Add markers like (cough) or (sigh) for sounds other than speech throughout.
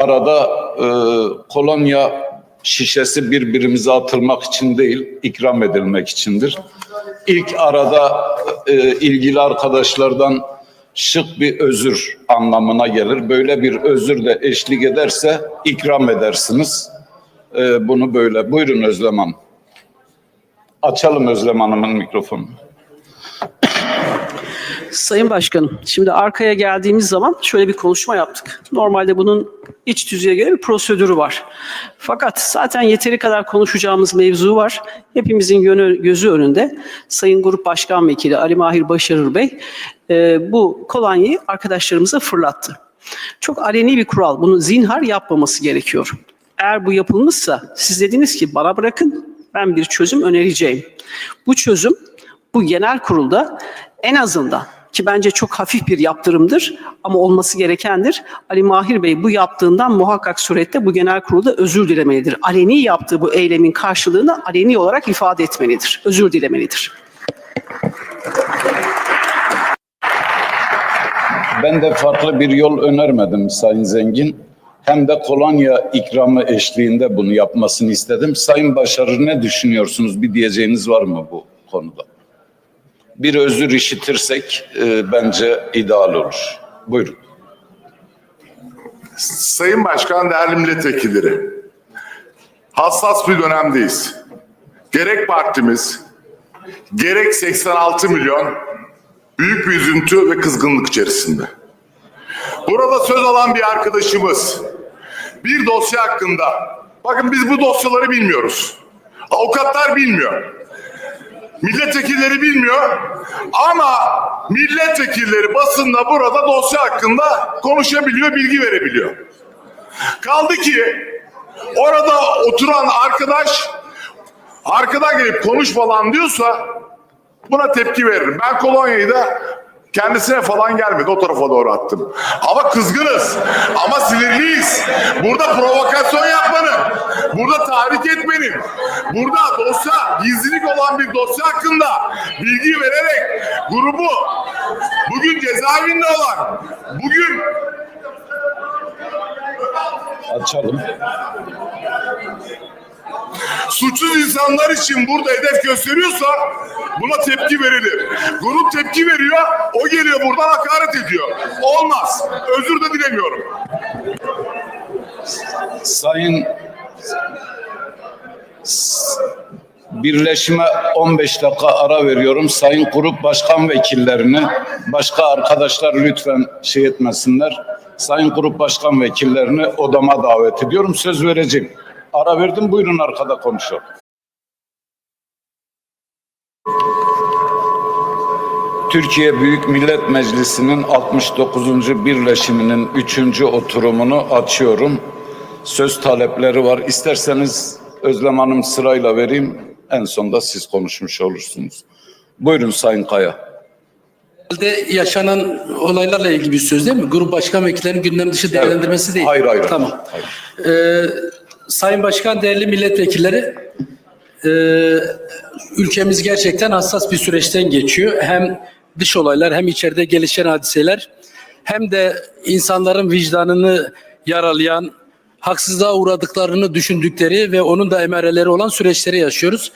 arada e, kolonya şişesi birbirimize atılmak için değil, ikram edilmek içindir. İlk arada e, ilgili arkadaşlardan şık bir özür anlamına gelir. Böyle bir özür de eşlik ederse ikram edersiniz. E, bunu böyle. Buyurun Özlem Hanım. Açalım Özlem Hanım'ın mikrofonunu. Sayın Başkanım, şimdi arkaya geldiğimiz zaman şöyle bir konuşma yaptık. Normalde bunun iç tüzüğe göre bir prosedürü var. Fakat zaten yeteri kadar konuşacağımız mevzu var. Hepimizin yönü, gözü önünde. Sayın Grup Başkan Vekili Ali Mahir Başarır Bey e, bu kolonyayı arkadaşlarımıza fırlattı. Çok aleni bir kural. Bunu zinhar yapmaması gerekiyor. Eğer bu yapılmışsa siz dediniz ki bana bırakın ben bir çözüm önereceğim. Bu çözüm bu genel kurulda en azından ki bence çok hafif bir yaptırımdır ama olması gerekendir. Ali Mahir Bey bu yaptığından muhakkak surette bu genel kurulda özür dilemelidir. Aleni yaptığı bu eylemin karşılığını aleni olarak ifade etmelidir. Özür dilemelidir. Ben de farklı bir yol önermedim Sayın Zengin. Hem de kolonya ikramı eşliğinde bunu yapmasını istedim. Sayın Başarır ne düşünüyorsunuz? Bir diyeceğiniz var mı bu konuda? Bir özür işitirsek e, bence ideal olur. Buyurun. Sayın Başkan, değerli milletvekilleri, hassas bir dönemdeyiz. Gerek partimiz, gerek 86 milyon büyük bir üzüntü ve kızgınlık içerisinde. Burada söz alan bir arkadaşımız bir dosya hakkında, bakın biz bu dosyaları bilmiyoruz. Avukatlar bilmiyor. Milletvekilleri bilmiyor ama milletvekilleri basında burada dosya hakkında konuşabiliyor, bilgi verebiliyor. Kaldı ki orada oturan arkadaş arkadan gelip konuş falan diyorsa buna tepki veririm. Ben kolonyayı da kendisine falan gelmedi o tarafa doğru attım. Ama kızgınız. Ama sinirliyiz. Burada provokasyon yapmanın, burada tahrik etmenin, burada dosya, gizlilik olan bir dosya hakkında bilgi vererek grubu bugün cezaevinde olan, bugün Açalım. suçsuz insanlar için burada hedef gösteriyorsa buna tepki verilir. Grup tepki veriyor, o geliyor buradan hakaret ediyor. Olmaz. Özür de dilemiyorum. Sayın Birleşime 15 dakika ara veriyorum. Sayın grup başkan vekillerini, başka arkadaşlar lütfen şey etmesinler. Sayın grup başkan vekillerini odama davet ediyorum. Söz vereceğim. Ara verdim. Buyurun arkada konuşalım. Türkiye Büyük Millet Meclisi'nin 69. birleşiminin 3. oturumunu açıyorum. Söz talepleri var. İsterseniz Özlem Hanım sırayla vereyim. En sonda siz konuşmuş olursunuz. Buyurun Sayın Kaya. Herhalde yaşanan olaylarla ilgili bir söz değil mi? Grup başkan vekillerinin gündem dışı değerlendirmesi değil. Hayır, hayır. Tamam. Hayır. Ee, Sayın Başkan, değerli milletvekilleri, e, ülkemiz gerçekten hassas bir süreçten geçiyor. Hem dış olaylar hem içeride gelişen hadiseler hem de insanların vicdanını yaralayan, haksızlığa uğradıklarını düşündükleri ve onun da emareleri olan süreçleri yaşıyoruz.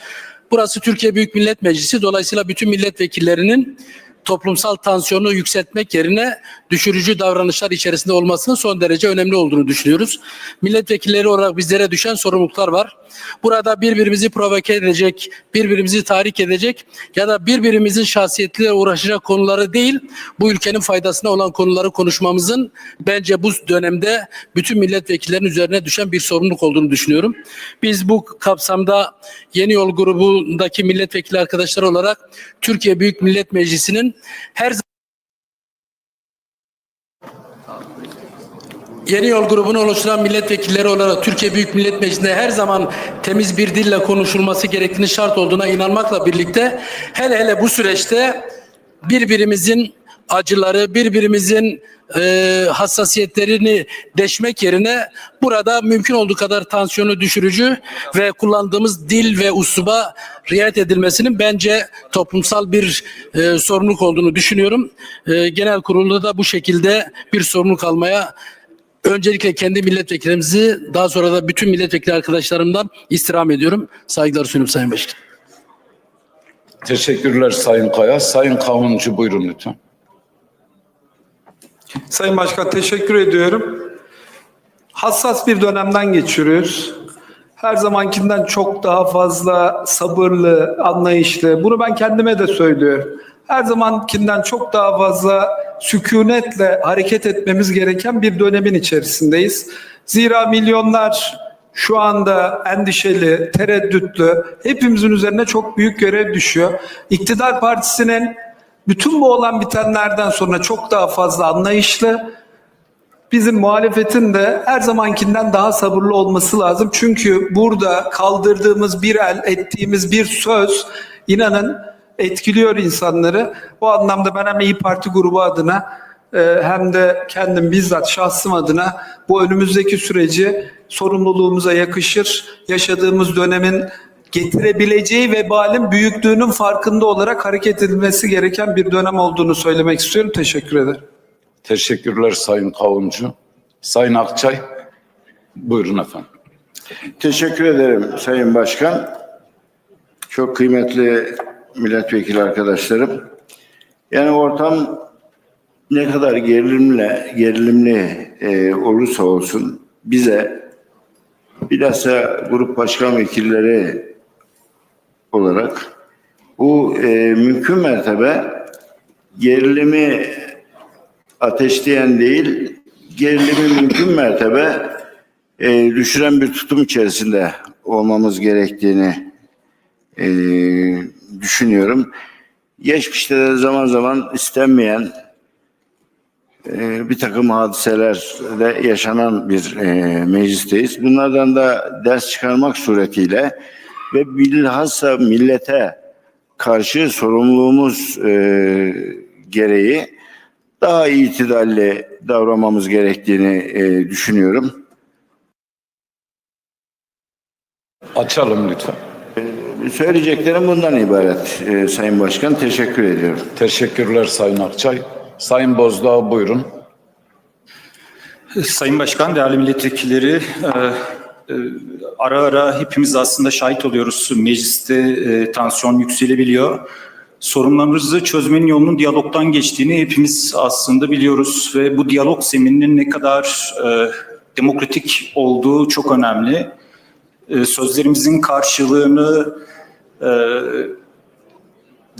Burası Türkiye Büyük Millet Meclisi. Dolayısıyla bütün milletvekillerinin toplumsal tansiyonu yükseltmek yerine düşürücü davranışlar içerisinde olmasının son derece önemli olduğunu düşünüyoruz. Milletvekilleri olarak bizlere düşen sorumluluklar var. Burada birbirimizi provoke edecek, birbirimizi tahrik edecek ya da birbirimizin şahsiyetleriyle uğraşacak konuları değil, bu ülkenin faydasına olan konuları konuşmamızın bence bu dönemde bütün milletvekillerinin üzerine düşen bir sorumluluk olduğunu düşünüyorum. Biz bu kapsamda Yeni Yol grubundaki milletvekili arkadaşlar olarak Türkiye Büyük Millet Meclisi'nin her Yeni Yol grubunu oluşturan milletvekilleri olarak Türkiye Büyük Millet Meclisi'nde her zaman temiz bir dille konuşulması gerektiğini şart olduğuna inanmakla birlikte hele hele bu süreçte birbirimizin acıları, birbirimizin e, hassasiyetlerini deşmek yerine burada mümkün olduğu kadar tansiyonu düşürücü ve kullandığımız dil ve usluba riayet edilmesinin bence toplumsal bir e, sorumluluk olduğunu düşünüyorum. E, genel kurulda da bu şekilde bir sorumluluk almaya Öncelikle kendi milletvekillerimizi daha sonra da bütün milletvekili arkadaşlarımdan istirham ediyorum. Saygılar sunuyorum Sayın Başkan. Teşekkürler Sayın Kaya. Sayın Kavuncu buyurun lütfen. Sayın Başkan teşekkür ediyorum. Hassas bir dönemden geçiyoruz. Her zamankinden çok daha fazla sabırlı, anlayışlı. Bunu ben kendime de söylüyorum. Her zamankinden çok daha fazla sükunetle hareket etmemiz gereken bir dönemin içerisindeyiz. Zira milyonlar şu anda endişeli, tereddütlü. Hepimizin üzerine çok büyük görev düşüyor. İktidar partisinin bütün bu olan bitenlerden sonra çok daha fazla anlayışlı, bizim muhalefetin de her zamankinden daha sabırlı olması lazım. Çünkü burada kaldırdığımız bir el, ettiğimiz bir söz inanın etkiliyor insanları. Bu anlamda ben hem İyi Parti grubu adına e, hem de kendim bizzat şahsım adına bu önümüzdeki süreci sorumluluğumuza yakışır. Yaşadığımız dönemin getirebileceği vebalin büyüklüğünün farkında olarak hareket edilmesi gereken bir dönem olduğunu söylemek istiyorum. Teşekkür ederim. Teşekkürler Sayın Kavuncu. Sayın Akçay buyurun efendim. Teşekkür ederim Sayın Başkan. Çok kıymetli milletvekili arkadaşlarım. Yani ortam ne kadar gerilimle, gerilimli e, olursa olsun bize bilhassa grup başkan vekilleri olarak bu e, mümkün mertebe gerilimi ateşleyen değil, gerilimi mümkün mertebe e, düşüren bir tutum içerisinde olmamız gerektiğini e, düşünüyorum. Geçmişte de zaman zaman istenmeyen e, bir takım hadiselerde yaşanan bir e, meclisteyiz. Bunlardan da ders çıkarmak suretiyle ve bilhassa millete karşı sorumluluğumuz e, gereği daha itidalli davranmamız gerektiğini e, düşünüyorum. Açalım lütfen. Söyleyeceklerim bundan ibaret e, Sayın Başkan. Teşekkür ediyorum. Teşekkürler Sayın Akçay. Sayın Bozdağ buyurun. Sayın Başkan, değerli milletvekilleri, e, e, ara ara hepimiz aslında şahit oluyoruz. Mecliste e, tansiyon yükselebiliyor. Sorunlarımızı çözmenin yolunun diyalogtan geçtiğini hepimiz aslında biliyoruz ve bu diyalog zemininin ne kadar e, demokratik olduğu çok önemli. E, sözlerimizin karşılığını e,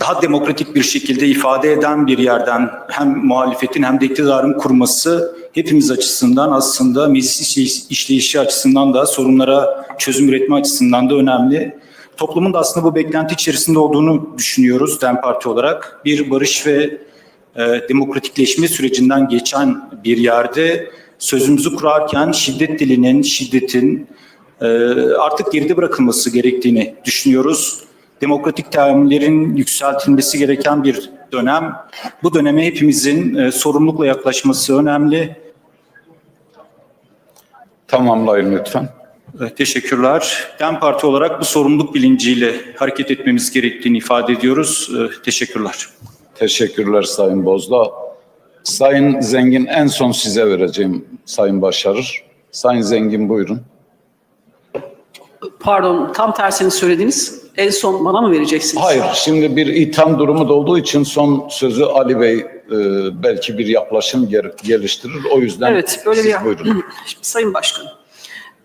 daha demokratik bir şekilde ifade eden bir yerden hem muhalefetin hem de iktidarın kurması hepimiz açısından aslında meclis işleyiş- işleyişi açısından da sorunlara çözüm üretme açısından da önemli. Toplumun da aslında bu beklenti içerisinde olduğunu düşünüyoruz DEM Parti olarak. Bir barış ve e, demokratikleşme sürecinden geçen bir yerde sözümüzü kurarken şiddet dilinin, şiddetin e, artık geride bırakılması gerektiğini düşünüyoruz. Demokratik teamüllerin yükseltilmesi gereken bir dönem. Bu döneme hepimizin e, sorumlulukla yaklaşması önemli. Tamamlayın lütfen. E, Teşekkürler. DEM Parti olarak bu sorumluluk bilinciyle hareket etmemiz gerektiğini ifade ediyoruz. E, Teşekkürler. Teşekkürler Sayın Bozdağ. Sayın Zengin en son size vereceğim Sayın Başarır. Sayın Zengin buyurun. Pardon, tam tersini söylediniz. En son bana mı vereceksiniz? Hayır, şimdi bir itham durumu da olduğu için son sözü Ali Bey e, belki bir yaklaşım geliştirir. O yüzden Evet, böyle siz bir... buyurun. (clears throat) Şimdi Sayın Başkanım,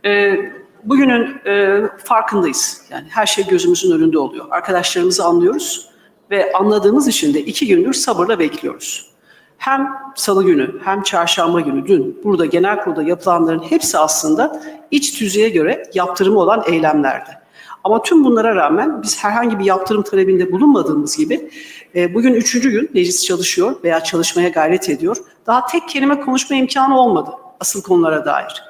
e, bugünün e, farkındayız. Yani her şey gözümüzün önünde oluyor. Arkadaşlarımızı anlıyoruz ve anladığımız için de iki gündür sabırla bekliyoruz. Hem salı günü hem çarşamba günü dün burada genel kurulda yapılanların hepsi aslında iç tüzüğe göre yaptırımı olan eylemlerdi. Ama tüm bunlara rağmen biz herhangi bir yaptırım talebinde bulunmadığımız gibi e, bugün üçüncü gün meclis çalışıyor veya çalışmaya gayret ediyor. Daha tek kelime konuşma imkanı olmadı asıl konulara dair.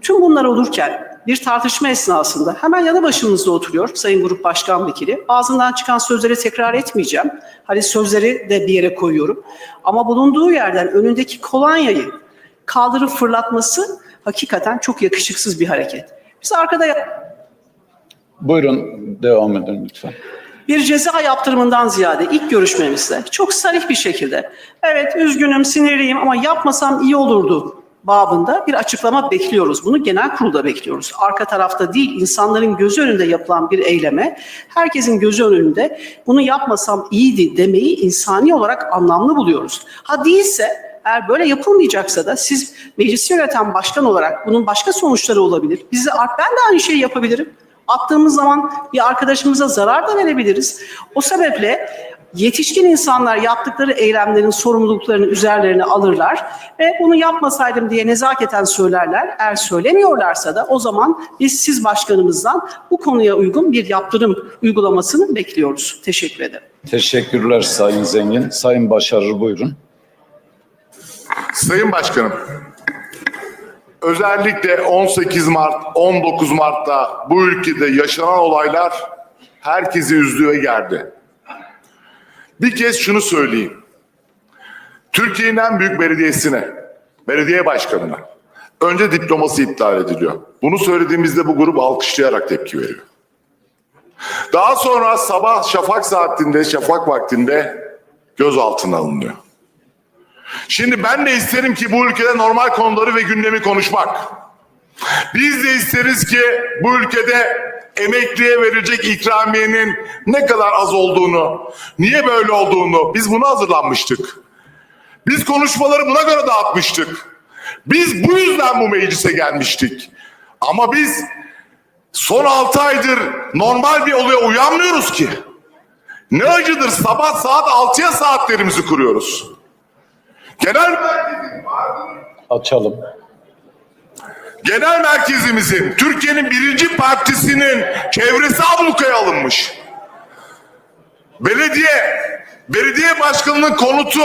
Tüm bunlar olurken bir tartışma esnasında hemen yanı başımızda oturuyor Sayın Grup Başkan Vekili. Ağzından çıkan sözleri tekrar etmeyeceğim. Hani sözleri de bir yere koyuyorum. Ama bulunduğu yerden önündeki kolonyayı kaldırıp fırlatması hakikaten çok yakışıksız bir hareket. Biz arkada Buyurun devam edin lütfen. bir ceza yaptırımından ziyade ilk görüşmemizde çok sarih bir şekilde evet üzgünüm sinirliyim ama yapmasam iyi olurdu babında bir açıklama bekliyoruz. Bunu genel kurulda bekliyoruz. Arka tarafta değil, insanların gözü önünde yapılan bir eyleme, herkesin gözü önünde bunu yapmasam iyiydi demeyi insani olarak anlamlı buluyoruz. Ha değilse eğer böyle yapılmayacaksa da siz meclisi yöneten başkan olarak bunun başka sonuçları olabilir. Bizi ben de aynı şeyi yapabilirim. Attığımız zaman bir arkadaşımıza zarar da verebiliriz. O sebeple yetişkin insanlar yaptıkları eylemlerin sorumluluklarını üzerlerine alırlar ve bunu yapmasaydım diye nezaketen söylerler. Eğer söylemiyorlarsa da o zaman biz siz başkanımızdan bu konuya uygun bir yaptırım uygulamasını bekliyoruz. Teşekkür ederim. Teşekkürler Sayın Zengin. Sayın Başarır buyurun. Sayın Başkanım, özellikle 18 Mart, 19 Mart'ta bu ülkede yaşanan olaylar herkesi üzdü ve gerdi. Bir kez şunu söyleyeyim. Türkiye'nin en büyük belediyesine, belediye başkanına önce diploması iptal ediliyor. Bunu söylediğimizde bu grup alkışlayarak tepki veriyor. Daha sonra sabah şafak saatinde, şafak vaktinde gözaltına alınıyor. Şimdi ben de isterim ki bu ülkede normal konuları ve gündemi konuşmak. Biz de isteriz ki bu ülkede emekliye verilecek ikramiyenin ne kadar az olduğunu, niye böyle olduğunu biz buna hazırlanmıştık. Biz konuşmaları buna göre dağıtmıştık. Biz bu yüzden bu meclise gelmiştik. Ama biz son 6 aydır normal bir olaya uyanmıyoruz ki. Ne acıdır sabah saat 6'ya saatlerimizi kuruyoruz. Genel merkezin Açalım. genel merkezimizin Türkiye'nin birinci partisinin çevresi ablukaya alınmış. Belediye, belediye başkanının konutu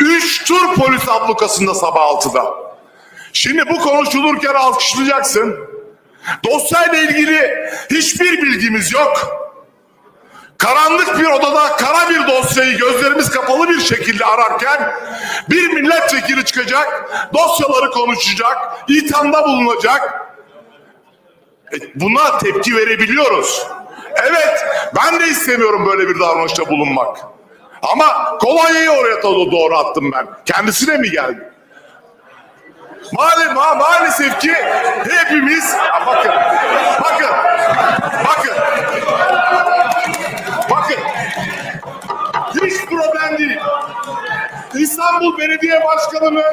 3 tur polis ablukasında sabah 6'da. Şimdi bu konuşulurken alkışlayacaksın. Dosyayla ilgili hiçbir bilgimiz yok. Karanlık bir odada kara bir dosyayı gözlerimiz kapalı bir şekilde ararken bir milletvekili çıkacak, dosyaları konuşacak, ithamda bulunacak. E, buna tepki verebiliyoruz. Evet, ben de istemiyorum böyle bir davranışta bulunmak. Ama kolonyayı oraya doğru, attım ben. Kendisine mi geldi? Maalesef, ma maalesef ki hepimiz, bakın, bakın, bakın, değil. İstanbul Belediye Başkanı'nın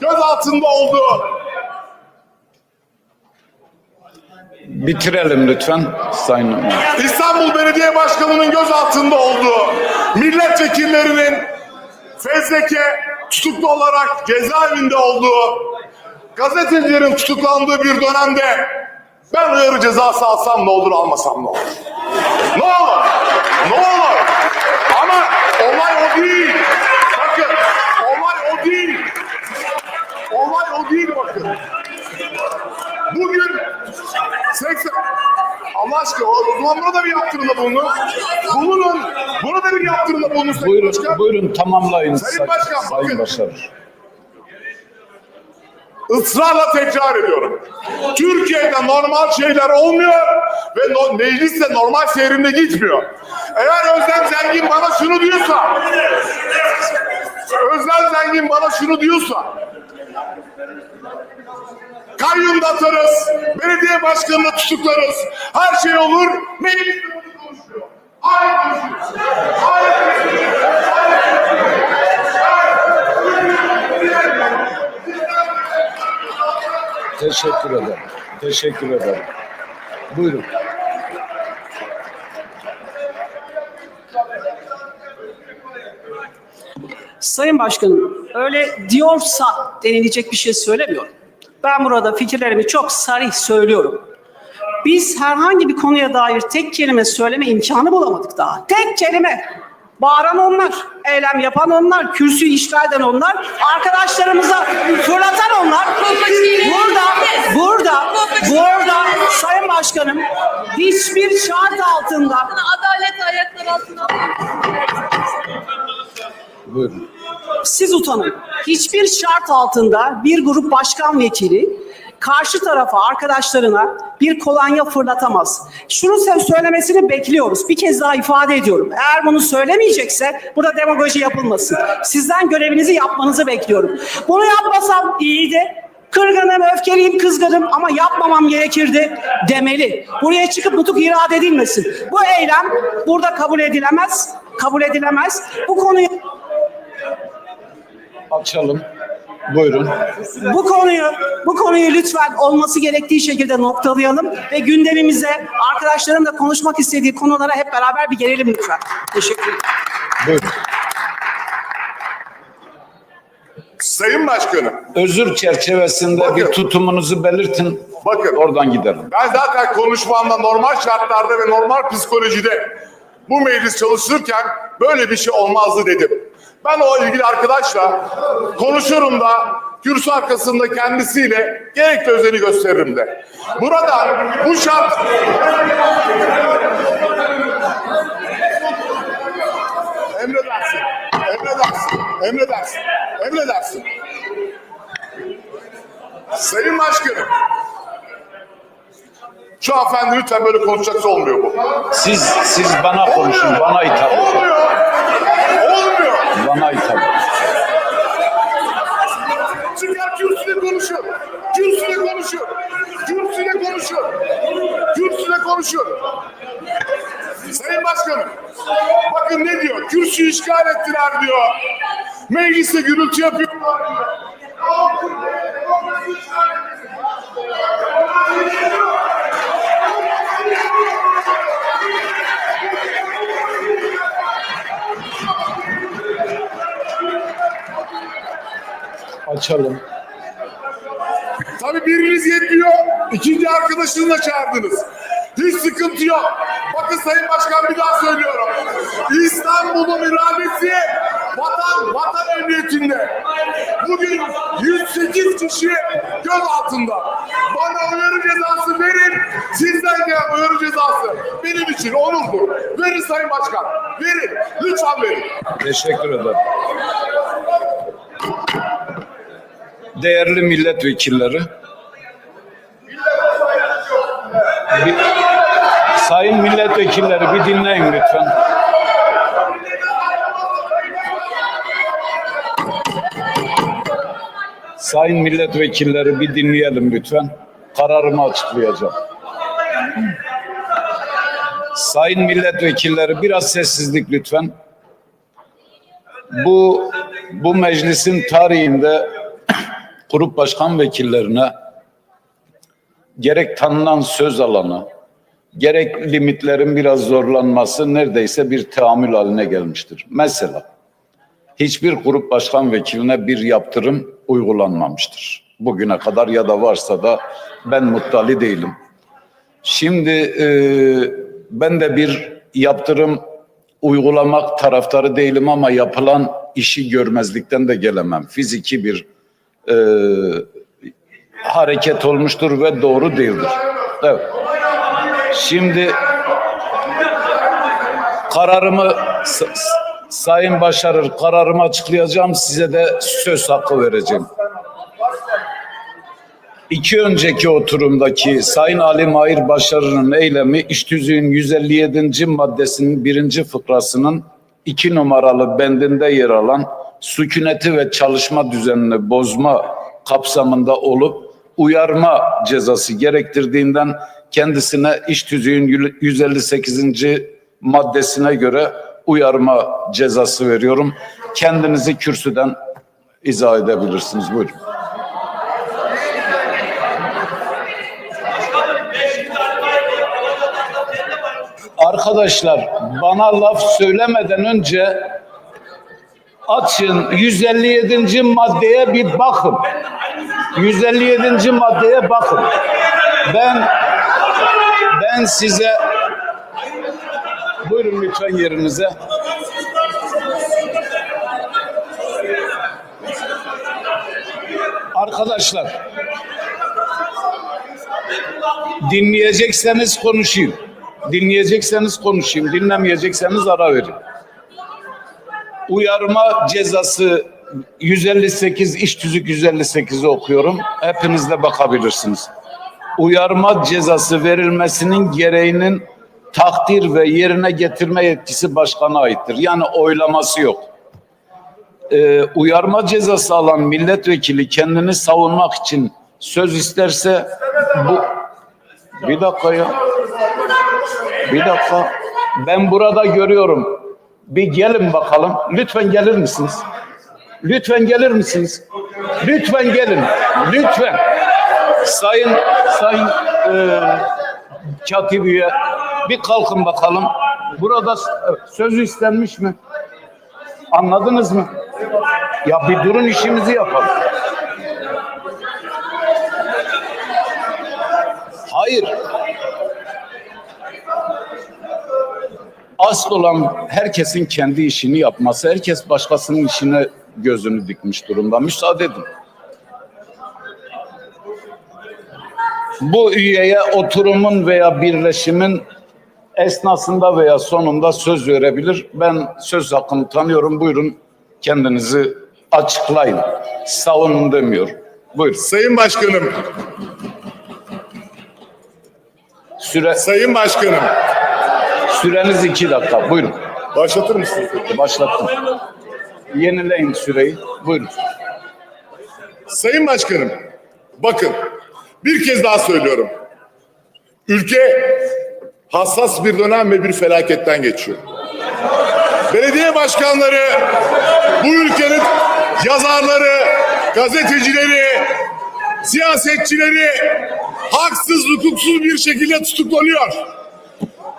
gözaltında olduğu Bitirelim lütfen Sayın İstanbul Belediye Başkanı'nın gözaltında olduğu milletvekillerinin fezleke tutuklu olarak cezaevinde olduğu gazetecilerin tutuklandığı bir dönemde ben uyarı cezası alsam ne olur almasam ne olur? Ne olur? Ne olur? Ama olay o değil. Bakın olay o değil. Olay o değil bakın. Bugün 80 Allah aşkına o zaman buna da bir yaptırımda bulunun. Bulunun. Buna da bir yaptırımda bulunun Sayın Buyurun, Başkan. buyurun tamamlayın Sayın Say- Başkan, Sayın. Başarır. Israrla tekrar ediyorum. Türkiye'de normal şeyler olmuyor ve no, meclis de normal seyrinde gitmiyor. Eğer Özlem Zengin bana şunu diyorsa Özlem Zengin bana şunu diyorsa kayyum da atarız, belediye başkanını tutuklarız, her şey olur, meclis de bunu konuşuyor. Hayır konuşuyor. Hayır konuşuyor. Teşekkür ederim. Teşekkür ederim. Buyurun. Sayın Başkanım, öyle diyorsa denilecek bir şey söylemiyorum. Ben burada fikirlerimi çok sarih söylüyorum. Biz herhangi bir konuya dair tek kelime söyleme imkanı bulamadık daha. Tek kelime. Bağıran onlar, eylem yapan onlar, kürsüyü işgal eden onlar, arkadaşlarımıza fırlatan onlar. Burada, burada, burada Sayın Başkanım hiçbir şart altında Adalet ayaklar altına Buyurun. Siz utanın. Hiçbir şart altında bir grup başkan vekili karşı tarafa arkadaşlarına bir kolonya fırlatamaz. Şunu söylemesini bekliyoruz. Bir kez daha ifade ediyorum. Eğer bunu söylemeyecekse burada demagoji yapılmasın. Sizden görevinizi yapmanızı bekliyorum. Bunu yapmasam iyiydi. Kırgınım, öfkeliyim, kızgınım ama yapmamam gerekirdi demeli. Buraya çıkıp nutuk irade edilmesin. Bu eylem burada kabul edilemez. Kabul edilemez. Bu konuyu Açalım. Buyurun. bu konuyu bu konuyu lütfen olması gerektiği şekilde noktalayalım ve gündemimize arkadaşlarım da konuşmak istediği konulara hep beraber bir gelelim lütfen. Teşekkür ederim. Buyurun. Sayın Başkanım, Özür çerçevesinde Bakın. bir tutumunuzu belirtin. Bakın. Oradan gidelim. ben zaten konuşmamda normal şartlarda ve normal psikolojide bu meclis çalışırken böyle bir şey olmazdı dedim. Ben o ilgili arkadaşla konuşurum da kürsü arkasında kendisiyle gerekli özeni gösteririm de. Burada bu şart Emredersin. Emredersin. Emredersin. Emredersin. Sayın Başkanım. Şu hanımefendi lütfen böyle konuşacaksa olmuyor bu. Siz siz bana konuşun, bana hitap edin. Olmuyor. Olmuyor. Bana hitap edin. Çıkar kürsüde konuşun. Kürsüde konuşun. Kürsüde konuşun. Kürsüde konuşun. Sayın Başkanım. Bakın ne diyor? Kürsüyü işgal ettiler diyor. Mecliste gürültü yapıyorlar diyor. Açalım. Tabii biriniz yetmiyor. ikinci arkadaşını da çağırdınız. Hiç sıkıntı yok. Bakın Sayın Başkan bir daha söylüyorum. İstanbul'un iradesi vatan, vatan emniyetinde. Bugün 108 kişi göz altında. Bana uyarı cezası verin. Sizden gelen uyarı cezası benim için onurdur. Verin Sayın Başkan. Verin. Lütfen verin. Teşekkür ederim. Değerli milletvekilleri. Bir, sayın milletvekilleri bir dinleyin lütfen. Sayın milletvekilleri bir dinleyelim lütfen. Kararımı açıklayacağım. Sayın milletvekilleri biraz sessizlik lütfen. Bu bu meclisin tarihinde grup başkan vekillerine gerek tanınan söz alanı, gerek limitlerin biraz zorlanması neredeyse bir teamül haline gelmiştir. Mesela hiçbir grup başkan vekiline bir yaptırım uygulanmamıştır. Bugüne kadar ya da varsa da ben muttali değilim. Şimdi e, ben de bir yaptırım uygulamak taraftarı değilim ama yapılan işi görmezlikten de gelemem. Fiziki bir e, hareket olmuştur ve doğru değildir. Evet. Şimdi kararımı Sayın Başarır kararımı açıklayacağım size de söz hakkı vereceğim. İki önceki oturumdaki Sayın Ali Mahir Başarır'ın eylemi İş Tüzüğü'nün 157. maddesinin birinci fıkrasının iki numaralı bendinde yer alan sükuneti ve çalışma düzenini bozma kapsamında olup uyarma cezası gerektirdiğinden kendisine İş Tüzüğü'nün 158. maddesine göre uyarma cezası veriyorum. Kendinizi kürsüden izah edebilirsiniz. Buyurun. Arkadaşlar bana laf söylemeden önce açın 157. maddeye bir bakın. 157. maddeye bakın. Ben ben size buyurun lütfen yerinize. Arkadaşlar dinleyecekseniz konuşayım. Dinleyecekseniz konuşayım. Dinlemeyecekseniz ara verin. Uyarma cezası 158 iş tüzük 158'i okuyorum. Hepiniz de bakabilirsiniz. Uyarma cezası verilmesinin gereğinin takdir ve yerine getirme yetkisi başkana aittir. Yani oylaması yok. Ee, uyarma cezası alan milletvekili kendini savunmak için söz isterse bu bir dakika ya. Bir dakika. Ben burada görüyorum. Bir gelin bakalım. Lütfen gelir misiniz? Lütfen gelir misiniz? Lütfen gelin. Lütfen. Sayın Sayın e, katibiye bir kalkın bakalım. Burada s- sözü istenmiş mi? Anladınız mı? Ya bir durun işimizi yapalım. Hayır. Asıl olan herkesin kendi işini yapması. Herkes başkasının işine gözünü dikmiş durumda. Müsaade edin. Bu üyeye oturumun veya birleşimin esnasında veya sonunda söz verebilir. Ben söz hakkını tanıyorum. Buyurun kendinizi açıklayın. Savunun demiyor. Buyurun. Sayın Başkanım, Süre, Sayın Başkanım. Süreniz iki dakika. Buyurun. Başlatır mısınız? Başlattım. Yenileyin süreyi. Buyurun. Sayın Başkanım, bakın bir kez daha söylüyorum. Ülke hassas bir dönem ve bir felaketten geçiyor. Belediye başkanları, bu ülkenin yazarları, gazetecileri, siyasetçileri haksız, hukuksuz bir şekilde tutuklanıyor.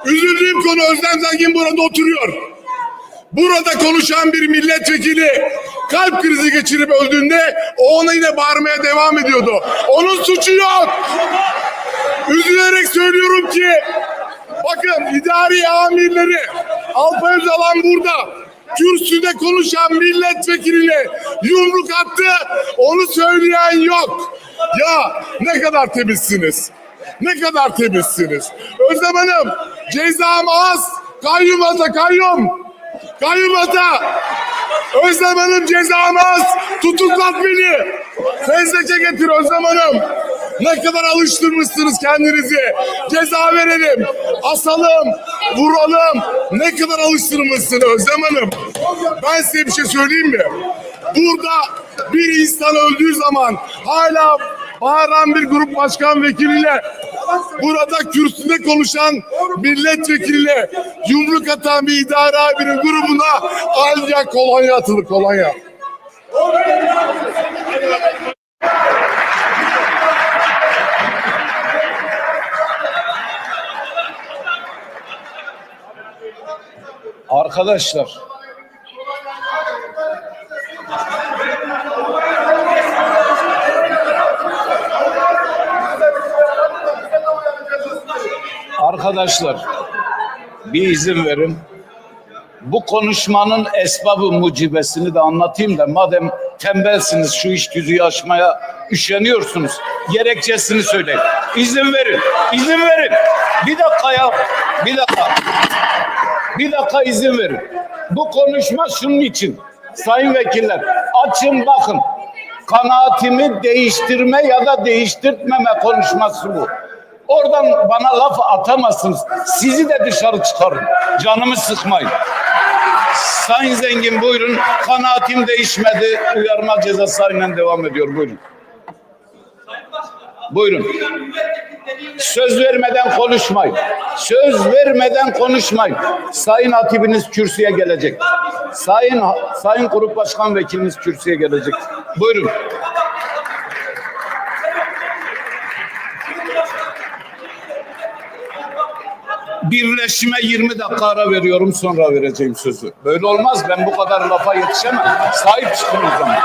Üzüldüğüm konu Özlem Zengin burada oturuyor. Burada konuşan bir milletvekili kalp krizi geçirip öldüğünde o ona yine bağırmaya devam ediyordu. Onun suçu yok. Üzülerek söylüyorum ki bakın idari amirleri Alpa Özalan burada kürsüde konuşan milletvekiline yumruk attı onu söyleyen yok. Ya ne kadar temizsiniz. Ne kadar temizsiniz. Özlem Hanım cezam az. Kayyum ata kayyum. Kayyum ata. Özlem Hanım cezamaz. Tutuklat beni. Fezleke getir Özlem Hanım. Ne kadar alıştırmışsınız kendinizi. Ceza verelim. Asalım. Vuralım. Ne kadar alıştırmışsınız Özlem Hanım. Ben size bir şey söyleyeyim mi? Burada bir insan öldüğü zaman hala bağıran bir grup başkan vekiliyle burada kürsüde konuşan milletvekiliyle yumruk atan bir idare abinin grubuna ancak kolonya atılır kolonya. Arkadaşlar. Arkadaşlar bir izin verin. Bu konuşmanın esbabı mucibesini de anlatayım da madem tembelsiniz şu iş tüzüğü aşmaya üşeniyorsunuz. Gerekçesini söyleyin. İzin verin. İzin verin. Bir dakika ya. Bir dakika. Bir dakika izin verin. Bu konuşma şunun için. Sayın vekiller açın bakın. Kanaatimi değiştirme ya da değiştirtmeme konuşması bu. Oradan bana laf atamazsınız. Sizi de dışarı çıkarın. Canımı sıkmayın. Sayın Zengin buyurun. Kanaatim değişmedi. Uyarma cezası aynen devam ediyor. Buyurun. Buyurun. Söz vermeden konuşmayın. Söz vermeden konuşmayın. Sayın hatibiniz kürsüye gelecek. Sayın Sayın Grup Başkan Vekiliniz kürsüye gelecek. Buyurun. Birleşime 20 dakika ara veriyorum sonra vereceğim sözü. Böyle olmaz ben bu kadar lafa yetişemem. Sahip çıkın o zaman.